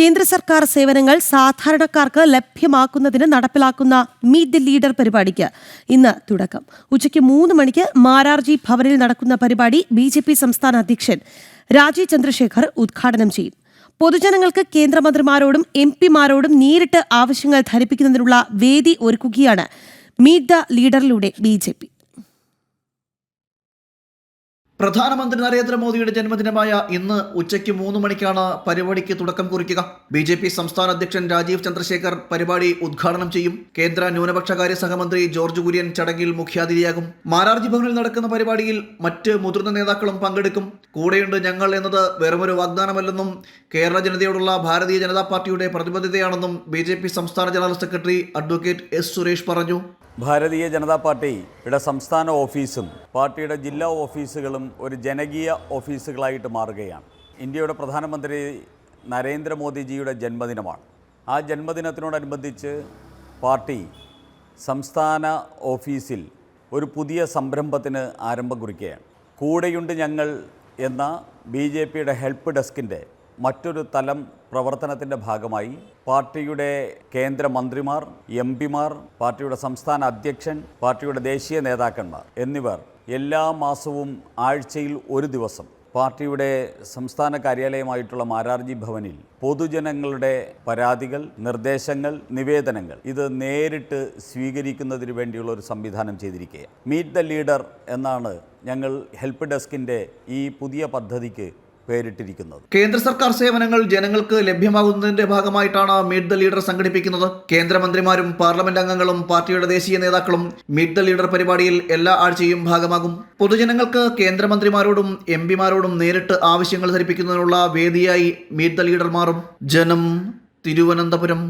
കേന്ദ്ര സർക്കാർ സേവനങ്ങൾ സാധാരണക്കാർക്ക് ലഭ്യമാക്കുന്നതിന് നടപ്പിലാക്കുന്ന മീറ്റ് ദി ലീഡർ പരിപാടിക്ക് ഇന്ന് തുടക്കം. ഉച്ചയ്ക്ക് മൂന്ന് മണിക്ക് മാരാർജി ഭവനിൽ നടക്കുന്ന പരിപാടി ബി ജെ പി സംസ്ഥാന അധ്യക്ഷൻ രാജീവ് ചന്ദ്രശേഖർ ഉദ്ഘാടനം ചെയ്യും. പൊതുജനങ്ങൾക്ക് കേന്ദ്രമന്ത്രിമാരോടും എം പിമാരോടും നേരിട്ട് ആവശ്യങ്ങൾ ധരിപ്പിക്കുന്നതിനുള്ള വേദി ഒരുക്കുകയാണ് മീറ്റ് ദ ലീഡറിലൂടെ ബി ജെ പി. പ്രധാനമന്ത്രി നരേന്ദ്രമോദിയുടെ ജന്മദിനമായ ഇന്ന് ഉച്ചയ്ക്ക് മൂന്ന് മണിക്കാണ് പരിപാടിക്ക് തുടക്കം കുറിക്കുക. ബി ജെ പി സംസ്ഥാന അധ്യക്ഷൻ രാജീവ് ചന്ദ്രശേഖർ പരിപാടി ഉദ്ഘാടനം ചെയ്യും. കേന്ദ്ര ന്യൂനപക്ഷകാര്യ സഹമന്ത്രി ജോർജ് കുര്യൻ ചടങ്ങിൽ മുഖ്യാതിഥിയാകും. മാരാർജി ഭവനിൽ നടക്കുന്ന പരിപാടിയിൽ മറ്റ് മുതിർന്ന നേതാക്കളും പങ്കെടുക്കും. കൂടെയുണ്ട് ഞങ്ങൾ എന്നത് വെറുമൊരു വാഗ്ദാനമല്ലെന്നും കേരള ജനതയോടുള്ള ഭാരതീയ ജനതാ പാർട്ടിയുടെ പ്രതിബദ്ധതയാണെന്നും ബി സംസ്ഥാന general secretary advocate S Suresh പറഞ്ഞു. ഭാരതീയ ജനതാ പാർട്ടിയുടെ സംസ്ഥാന ഓഫീസും പാർട്ടിയുടെ ജില്ലാ ഓഫീസുകളും ഒരു ജനകീയ ഓഫീസുകളായിട്ട് മാറുകയാണ്. ഇന്ത്യയുടെ പ്രധാനമന്ത്രി നരേന്ദ്രമോദിജിയുടെ ജന്മദിനമാണ്. ആ ജന്മദിനത്തിനോടനുബന്ധിച്ച് പാർട്ടി സംസ്ഥാന ഓഫീസിൽ ഒരു പുതിയ സംരംഭത്തിന് ആരംഭം കുറിക്കുകയാണ്. കൂടെയുണ്ട് ഞങ്ങൾ എന്ന ബി ഹെൽപ്പ് ഡെസ്കിന്റെ മറ്റൊരു തലം പ്രവർത്തനത്തിന്റെ ഭാഗമായി പാർട്ടിയുടെ കേന്ദ്രമന്ത്രിമാർ എം പിമാർ പാർട്ടിയുടെ സംസ്ഥാന അധ്യക്ഷൻ പാർട്ടിയുടെ ദേശീയ നേതാക്കന്മാർ എന്നിവർ എല്ലാ മാസവും ആഴ്ചയിൽ ഒരു ദിവസം പാർട്ടിയുടെ സംസ്ഥാന കാര്യാലയമായിട്ടുള്ള മാരാർജി ഭവനിൽ പൊതുജനങ്ങളുടെ പരാതികൾ നിർദ്ദേശങ്ങൾ നിവേദനങ്ങൾ ഇത് നേരിട്ട് സ്വീകരിക്കുന്നതിന് വേണ്ടിയുള്ള ഒരു സംവിധാനം ചെയ്തിരിക്കുകയാണ്. മീറ്റ് ദ ലീഡർ എന്നാണ് ഞങ്ങൾ ഹെൽപ്പ് ഡെസ്കിന്റെ ഈ പുതിയ പദ്ധതിക്ക് പേരിട്ടിരിക്കുന്നത്. കേന്ദ്ര സർക്കാർ സേവനങ്ങൾ ജനങ്ങൾക്ക് ലഭ്യമാകുന്നതിന്റെ ഭാഗമായിട്ടാണ് മീറ്റ് ദ ലീഡർ സംഘടിപ്പിക്കുന്നത്. കേന്ദ്രമന്ത്രിമാരും പാർലമെന്റ് അംഗങ്ങളും പാർട്ടിയുടെ ദേശീയ നേതാക്കളും മീറ്റ് ദ ലീഡർ പരിപാടിയിൽ എല്ലാ ആഴ്ചയും ഭാഗമാകും. പൊതുജനങ്ങൾക്ക് കേന്ദ്രമന്ത്രിമാരോടും എം പിമാരോടും നേരിട്ട് ആവശ്യങ്ങൾ ധരിപ്പിക്കുന്നതിനുള്ള വേദിയായി മീറ്റ് ദ ലീഡർ മാറും. ജനം തിരുവനന്തപുരം.